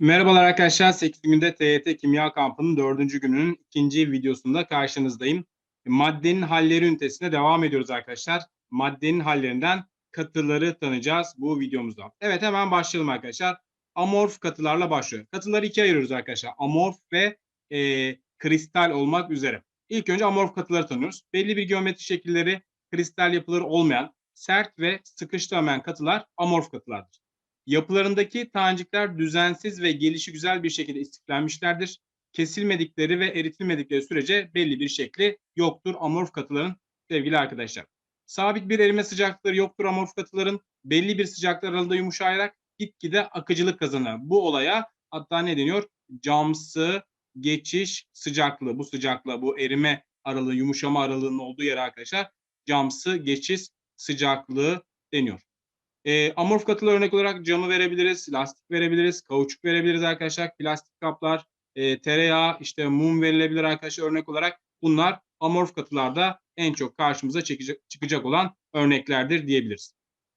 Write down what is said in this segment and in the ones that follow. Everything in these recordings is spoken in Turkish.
Merhabalar arkadaşlar. 8 günde TYT Kimya Kampı'nın 4. gününün ikinci videosunda karşınızdayım. Maddenin halleri ünitesine devam ediyoruz arkadaşlar. Maddenin hallerinden katıları tanıyacağız bu videomuzda. Evet hemen başlayalım arkadaşlar. Amorf katılarla başlıyor. Katıları ikiye ayırıyoruz arkadaşlar. Amorf ve e, kristal olmak üzere. İlk önce amorf katıları tanıyoruz. Belli bir geometri şekilleri kristal yapıları olmayan, sert ve sıkıştıramayan katılar amorf katılardır. Yapılarındaki tanecikler düzensiz ve gelişi güzel bir şekilde istiflenmişlerdir. Kesilmedikleri ve eritilmedikleri sürece belli bir şekli yoktur amorf katıların sevgili arkadaşlar. Sabit bir erime sıcaklıkları yoktur amorf katıların. Belli bir sıcaklık aralığında yumuşayarak gitgide akıcılık kazanır. Bu olaya hatta ne deniyor? Camsı geçiş sıcaklığı. Bu sıcaklığa, bu erime aralığı, yumuşama aralığının olduğu yere arkadaşlar camsı geçiş sıcaklığı deniyor. E, amorf katılar örnek olarak camı verebiliriz, lastik verebiliriz, kauçuk verebiliriz arkadaşlar, plastik kaplar, e, tereyağı, işte mum verilebilir arkadaşlar örnek olarak. Bunlar amorf katılarda en çok karşımıza çekecek, çıkacak olan örneklerdir diyebiliriz.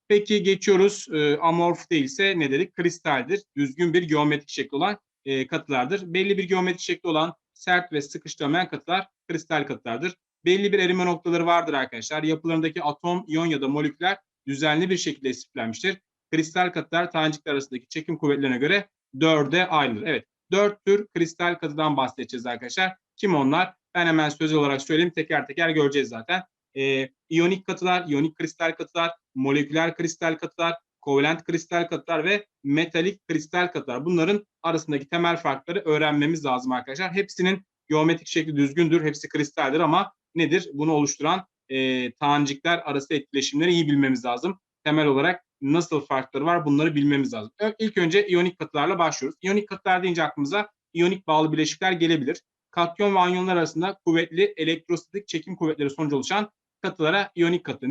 Peki geçiyoruz. E, amorf değilse ne dedik? Kristaldir. Düzgün bir geometrik şekli olan e, katılardır. Belli bir geometrik şekli olan sert ve sıkıştıramayan katılar kristal katılardır. Belli bir erime noktaları vardır arkadaşlar. Yapılarındaki atom, iyon ya da moleküler düzenli bir şekilde istiflenmiştir. Kristal katılar tanecikler arasındaki çekim kuvvetlerine göre dörde ayrılır. Evet, dört tür kristal katıdan bahsedeceğiz arkadaşlar. Kim onlar? Ben hemen sözel olarak söyleyeyim. Teker teker göreceğiz zaten. Ee, iyonik katılar, iyonik kristal katılar, moleküler kristal katılar, kovalent kristal katılar ve metalik kristal katılar. Bunların arasındaki temel farkları öğrenmemiz lazım arkadaşlar. Hepsinin geometrik şekli düzgündür. Hepsi kristaldir ama nedir? Bunu oluşturan e, tanecikler arası etkileşimleri iyi bilmemiz lazım. Temel olarak nasıl farkları var bunları bilmemiz lazım. İlk önce iyonik katılarla başlıyoruz. İyonik katılar deyince aklımıza iyonik bağlı bileşikler gelebilir. Katyon ve anyonlar arasında kuvvetli elektrostatik çekim kuvvetleri sonucu oluşan katılara iyonik katı.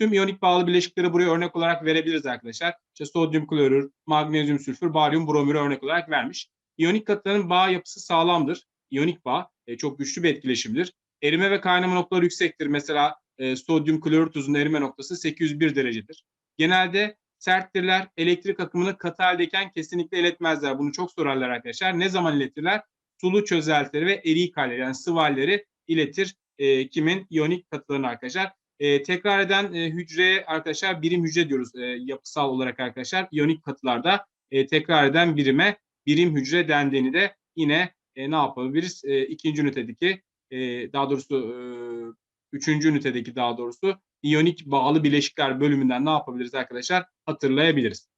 Tüm iyonik bağlı bileşikleri buraya örnek olarak verebiliriz arkadaşlar. İşte sodyum klorür, magnezyum sülfür, baryum bromürü örnek olarak vermiş. İyonik katıların bağ yapısı sağlamdır. İyonik bağ e, çok güçlü bir etkileşimdir. Erime ve kaynama noktaları yüksektir. Mesela e, sodyum klorür tuzunun erime noktası 801 derecedir. Genelde serttirler. Elektrik akımını katı haldeyken kesinlikle iletmezler. Bunu çok sorarlar arkadaşlar. Ne zaman iletirler? Sulu çözeltileri ve erik halleri yani sıvı halleri iletir. E, kimin? İyonik katılarını arkadaşlar. E, tekrar eden e, hücreye arkadaşlar birim hücre diyoruz e, yapısal olarak arkadaşlar. İyonik katılarda e, tekrar eden birime birim hücre dendiğini de yine e, ne yapabiliriz? E, ikinci ünitedeki e, daha doğrusu e, üçüncü ünitedeki daha doğrusu iyonik bağlı bileşikler bölümünden ne yapabiliriz arkadaşlar? Hatırlayabiliriz.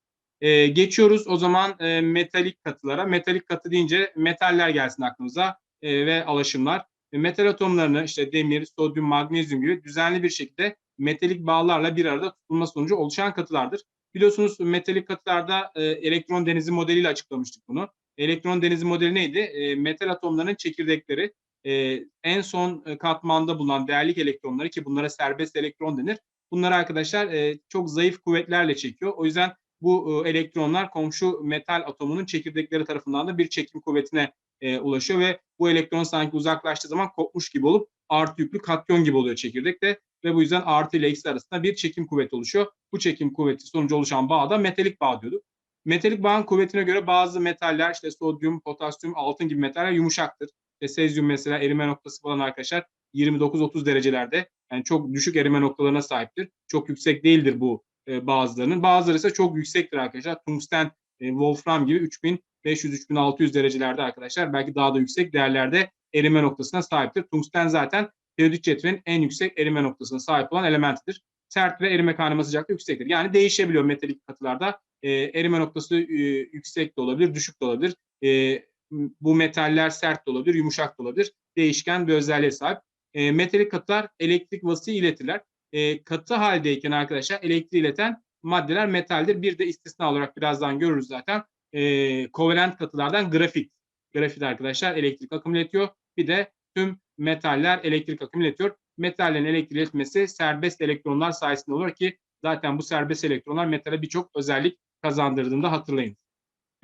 Ee, geçiyoruz o zaman e, metalik katılara. Metalik katı deyince metaller gelsin aklımıza e, ve alaşımlar. E, metal atomlarını işte demir, sodyum, magnezyum gibi düzenli bir şekilde metalik bağlarla bir arada tutulma sonucu oluşan katılardır. Biliyorsunuz metalik katılarda e, elektron denizi modeliyle açıklamıştık bunu. Elektron denizi modeli neydi? E, metal atomlarının çekirdekleri e, en son e, katmanda bulunan değerlik elektronları ki bunlara serbest elektron denir. Bunları arkadaşlar e, çok zayıf kuvvetlerle çekiyor. O yüzden bu e, elektronlar komşu metal atomunun çekirdekleri tarafından da bir çekim kuvvetine e, ulaşıyor ve bu elektron sanki uzaklaştığı zaman kopmuş gibi olup artı yüklü katyon gibi oluyor çekirdekte ve bu yüzden artı ile eksi arasında bir çekim kuvveti oluşuyor. Bu çekim kuvveti sonucu oluşan bağ da metalik bağ diyorduk. Metalik bağın kuvvetine göre bazı metaller işte sodyum, potasyum, altın gibi metaller yumuşaktır. İşte sezyum mesela erime noktası falan arkadaşlar 29-30 derecelerde. Yani çok düşük erime noktalarına sahiptir. Çok yüksek değildir bu e, bazılarının. Bazıları ise çok yüksektir arkadaşlar. Tungsten, e, wolfram gibi 3500-3600 derecelerde arkadaşlar. Belki daha da yüksek değerlerde erime noktasına sahiptir. Tungsten zaten periyodik cetvelin en yüksek erime noktasına sahip olan elementidir. Sert ve erime kaynama sıcaklığı yüksektir. Yani değişebiliyor metalik katılarda. E, erime noktası e, yüksek de olabilir, düşük de olabilir. E, bu metaller sert de olabilir, yumuşak da olabilir. Değişken bir özelliğe sahip. E, metalik katılar elektrik vası iletirler. E, katı haldeyken arkadaşlar elektriği ileten maddeler metaldir. Bir de istisna olarak birazdan görürüz zaten. E, kovalent katılardan grafit. Grafit arkadaşlar elektrik akım iletiyor. Bir de tüm metaller elektrik akım iletiyor. Metallerin elektrik iletmesi serbest elektronlar sayesinde olur ki zaten bu serbest elektronlar metale birçok özellik kazandırdığında hatırlayın.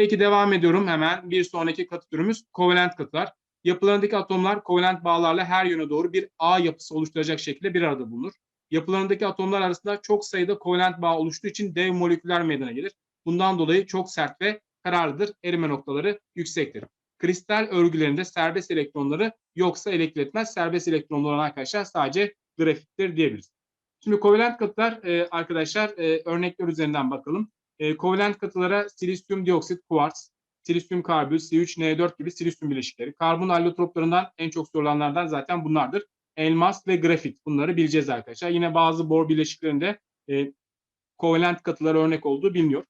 Peki devam ediyorum hemen. Bir sonraki katı türümüz kovalent katılar. Yapılarındaki atomlar kovalent bağlarla her yöne doğru bir ağ yapısı oluşturacak şekilde bir arada bulunur. Yapılarındaki atomlar arasında çok sayıda kovalent bağ oluştuğu için dev moleküller meydana gelir. Bundan dolayı çok sert ve kararlıdır. Erime noktaları yüksektir. Kristal örgülerinde serbest elektronları yoksa elektroletmez. Serbest elektronlu olan arkadaşlar sadece grafittir diyebiliriz. Şimdi kovalent katılar e, arkadaşlar e, örnekler üzerinden bakalım. E, kovalent katılara silisyum dioksit, kuarts, silisyum karbür, C3N4 gibi silisyum bileşikleri. Karbon allotroplarından en çok sorulanlardan zaten bunlardır. Elmas ve grafit bunları bileceğiz arkadaşlar. Yine bazı bor bileşiklerinde e, kovalent katılara örnek olduğu biliniyor.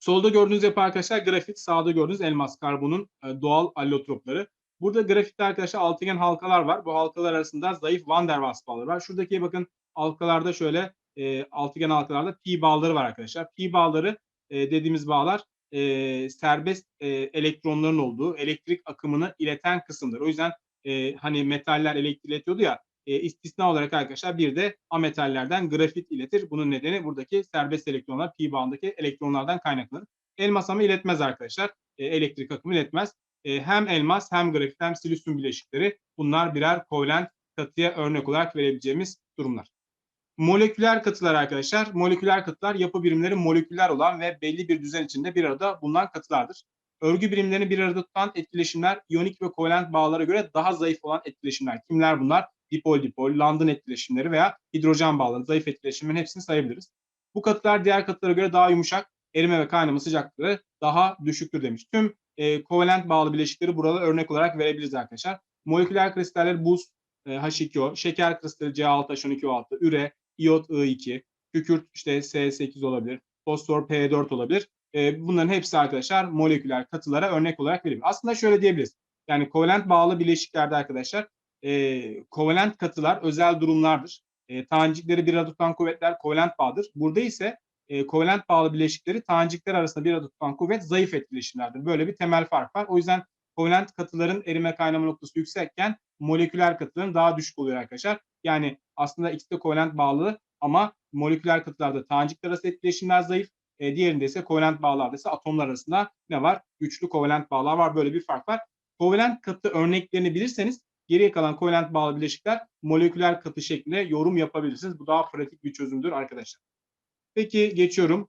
Solda gördüğünüz yapı arkadaşlar grafit, sağda gördüğünüz elmas karbonun e, doğal allotropları. Burada grafitte arkadaşlar altıgen halkalar var. Bu halkalar arasında zayıf Van der Waals bağları var. Şuradaki bakın halkalarda şöyle e, altıgen halkalarda pi bağları var arkadaşlar. Pi bağları e, dediğimiz bağlar e, serbest e, elektronların olduğu elektrik akımını ileten kısımdır. O yüzden e, hani metaller elektrik iletiyordu ya e, istisna olarak arkadaşlar bir de ametallerden grafit iletir. Bunun nedeni buradaki serbest elektronlar pi bağındaki elektronlardan kaynaklanır. Elmas ama iletmez arkadaşlar. E, elektrik akımı iletmez. E, hem elmas hem grafit hem silisyum bileşikleri bunlar birer kovalent katıya örnek olarak verebileceğimiz durumlar. Moleküler katılar arkadaşlar. Moleküler katılar yapı birimleri moleküler olan ve belli bir düzen içinde bir arada bulunan katılardır. Örgü birimlerini bir arada tutan etkileşimler iyonik ve kovalent bağlara göre daha zayıf olan etkileşimler. Kimler bunlar? Dipol dipol, London etkileşimleri veya hidrojen bağları, zayıf etkileşimlerin hepsini sayabiliriz. Bu katılar diğer katılara göre daha yumuşak, erime ve kaynama sıcaklığı daha düşüktür demiş. Tüm e, kovalent bağlı bileşikleri burada örnek olarak verebiliriz arkadaşlar. Moleküler kristaller buz, e, H2O, şeker kristali C6H12O6, üre, iot I2, kükürt işte S8 olabilir, fosfor P4 olabilir. E, bunların hepsi arkadaşlar moleküler katılara örnek olarak verebilir. Aslında şöyle diyebiliriz. Yani kovalent bağlı bileşiklerde arkadaşlar e, kovalent katılar özel durumlardır. E, tanecikleri bir arada tutan kuvvetler kovalent bağdır. Burada ise e, kovalent bağlı bileşikleri tanecikler arasında bir arada tutan kuvvet zayıf etkileşimlerdir. Böyle bir temel fark var. O yüzden kovalent katıların erime kaynama noktası yüksekken moleküler katıların daha düşük oluyor arkadaşlar. Yani aslında ikisi de kovalent bağlı ama moleküler katılarda tanecikler arası etkileşimler zayıf. E, diğerinde ise kovalent bağlarda ise atomlar arasında ne var? Güçlü kovalent bağlar var. Böyle bir fark var. Kovalent katı örneklerini bilirseniz geriye kalan kovalent bağlı bileşikler moleküler katı şeklinde yorum yapabilirsiniz. Bu daha pratik bir çözümdür arkadaşlar. Peki geçiyorum.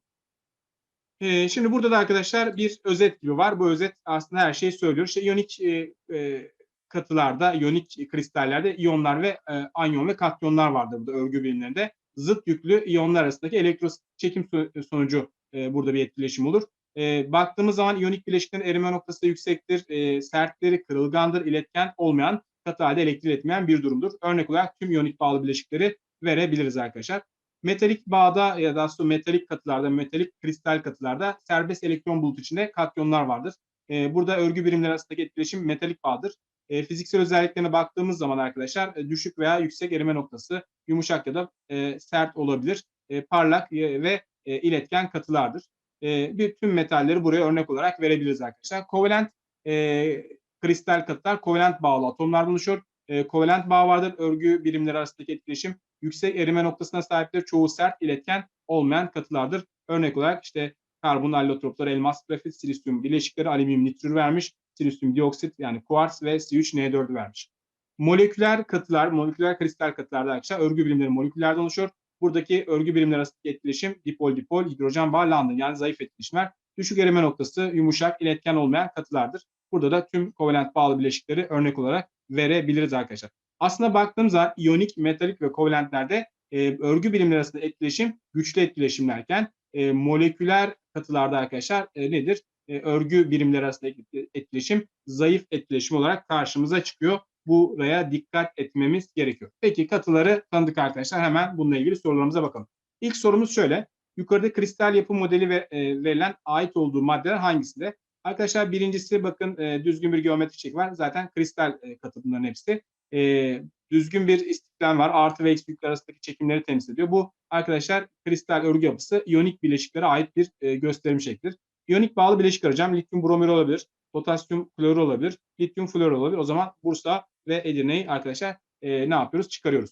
Ee, şimdi burada da arkadaşlar bir özet gibi var. Bu özet aslında her şeyi söylüyor. İşte iyonik e, e, katılarda, iyonik kristallerde iyonlar ve e, anyon ve katyonlar vardır burada örgü birimlerinde. Zıt yüklü iyonlar arasındaki elektroçekim sonucu e, burada bir etkileşim olur. E, baktığımız zaman iyonik bileşiklerin erime noktası yüksektir. E, sertleri kırılgandır, iletken olmayan katı halde elektrik iletmeyen bir durumdur. Örnek olarak tüm iyonik bağlı bileşikleri verebiliriz arkadaşlar. Metalik bağda ya da aslında metalik katılarda, metalik kristal katılarda serbest elektron bulut içinde katyonlar vardır. E, burada örgü birimleri arasındaki etkileşim metalik bağdır. E, fiziksel özelliklerine baktığımız zaman arkadaşlar e, düşük veya yüksek erime noktası yumuşak ya da e, sert olabilir. E, parlak e, ve e, iletken katılardır. E, bir tüm metalleri buraya örnek olarak verebiliriz arkadaşlar. Kovalent e, kristal katılar kovalent bağlı atomlardan oluşuyor. E, kovalent bağ vardır. Örgü birimleri arasındaki etkileşim yüksek erime noktasına sahiptir. Çoğu sert iletken olmayan katılardır. Örnek olarak işte karbon allotroplar, elmas, grafit, silisyum bileşikleri, alüminyum nitrür vermiş. Silisyum dioksit yani kuars ve C3N4'ü vermiş. Moleküler katılar, moleküler kristal katılarda arkadaşlar örgü birimleri moleküllerden oluşuyor. Buradaki örgü birimler arasındaki etkileşim dipol dipol, hidrojen bağ, London yani zayıf etkileşimler. Düşük erime noktası yumuşak, iletken olmayan katılardır. Burada da tüm kovalent bağlı bileşikleri örnek olarak verebiliriz arkadaşlar. Aslında baktığımızda iyonik, metalik ve kovalentlerde e, örgü birimler arasında etkileşim güçlü etkileşimlerken e, moleküler katılarda arkadaşlar e, nedir? E, örgü birimler arasında etkileşim zayıf etkileşim olarak karşımıza çıkıyor. Buraya dikkat etmemiz gerekiyor. Peki katıları tanıdık arkadaşlar. Hemen bununla ilgili sorularımıza bakalım. İlk sorumuz şöyle. Yukarıda kristal yapı modeli ve, e, verilen ait olduğu maddeler hangisinde? Arkadaşlar birincisi bakın e, düzgün bir geometrik şekil var. Zaten kristal e, katı bunların hepsi. E, düzgün bir istiklal var. Artı ve eksi arasındaki çekimleri temsil ediyor. Bu arkadaşlar kristal örgü yapısı iyonik bileşiklere ait bir e, gösterim şeklidir. İyonik bağlı bileşik arayacağım. Lityum bromür olabilir. Potasyum klorür olabilir. Lityum flor olabilir. O zaman Bursa ve Edirne'yi arkadaşlar e, ne yapıyoruz? Çıkarıyoruz.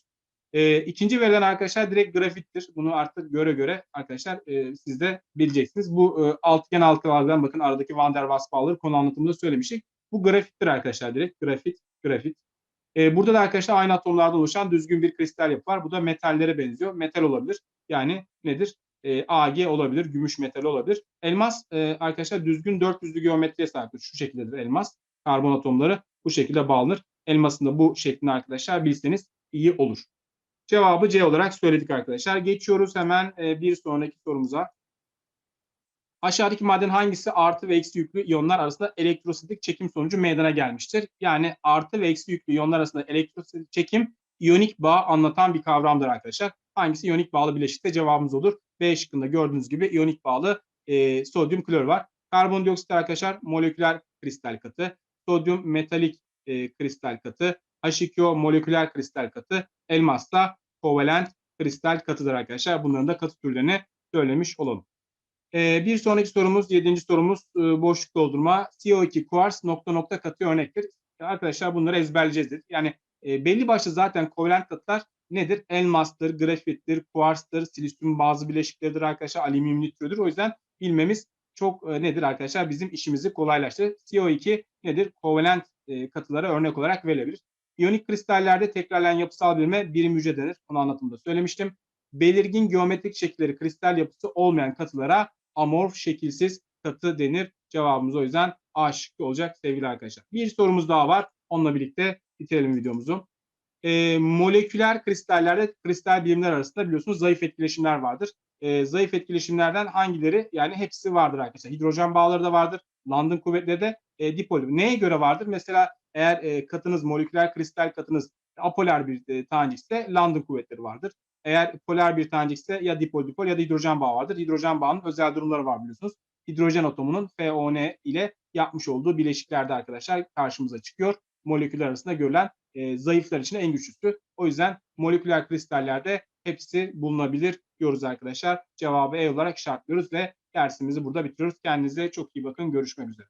E, ikinci verilen arkadaşlar direkt grafittir. Bunu artık göre göre arkadaşlar e, siz de bileceksiniz. Bu e, altıgen halkalardan bakın aradaki Van der Waals bağları konu anlatımında söylemiştik. Bu grafittir arkadaşlar direkt. Grafit, grafit. E, burada da arkadaşlar aynı atomlardan oluşan düzgün bir kristal yapı var. Bu da metallere benziyor. Metal olabilir. Yani nedir? E, Ag olabilir, gümüş metali olabilir. Elmas e, arkadaşlar düzgün 400'lü geometriye sahiptir. Şu şekildedir elmas. Karbon atomları bu şekilde bağlanır. Elmasın da bu şeklini arkadaşlar bilseniz iyi olur. Cevabı C olarak söyledik arkadaşlar. Geçiyoruz hemen e, bir sonraki sorumuza. Aşağıdaki maddenin hangisi artı ve eksi yüklü iyonlar arasında elektrostatik çekim sonucu meydana gelmiştir? Yani artı ve eksi yüklü iyonlar arasında elektrostatik çekim iyonik bağ anlatan bir kavramdır arkadaşlar. Hangisi iyonik bağlı bileşikte cevabımız olur. B şıkkında gördüğünüz gibi iyonik bağlı e, sodyum klor var. Karbondioksit arkadaşlar moleküler kristal katı. Sodyum metalik e, kristal katı. H2O moleküler kristal katı. Elmas da kovalent kristal katıdır arkadaşlar. Bunların da katı türlerini söylemiş olalım. Ee, bir sonraki sorumuz, yedinci sorumuz e, boşluk doldurma. CO2 kuars nokta nokta katı örnektir. Arkadaşlar bunları ezberleyeceğiz. Yani e, belli başlı zaten kovalent katılar nedir? Elmastır, grafittir, kuarstır, silisyum bazı bileşikleridir arkadaşlar, alüminyum nitrodur. O yüzden bilmemiz çok e, nedir arkadaşlar? Bizim işimizi kolaylaştırır. CO2 nedir? Kovalent e, katılara örnek olarak verilebilir. İyonik kristallerde tekrarlayan yapısal birime birim hücre denir. Onu anlatımda söylemiştim. Belirgin geometrik şekilleri kristal yapısı olmayan katılara amorf şekilsiz katı denir. Cevabımız o yüzden A şıkkı olacak sevgili arkadaşlar. Bir sorumuz daha var. Onunla birlikte bitirelim videomuzu. E, moleküler kristallerde kristal birimler arasında biliyorsunuz zayıf etkileşimler vardır. E, zayıf etkileşimlerden hangileri? Yani hepsi vardır arkadaşlar. Hidrojen bağları da vardır. London kuvvetleri de e, dipol. Neye göre vardır? Mesela eğer e, katınız moleküler kristal katınız apolar bir e, tanecikse London kuvvetleri vardır. Eğer polar bir tanecikse ya dipol dipol ya da hidrojen bağı vardır. Hidrojen bağının özel durumları var biliyorsunuz. Hidrojen atomunun FON ile yapmış olduğu bileşiklerde arkadaşlar karşımıza çıkıyor. Moleküller arasında görülen e, zayıflar için en güçlüsü. O yüzden moleküler kristallerde hepsi bulunabilir diyoruz arkadaşlar. Cevabı E olarak işaretliyoruz ve dersimizi burada bitiriyoruz. Kendinize çok iyi bakın. Görüşmek üzere.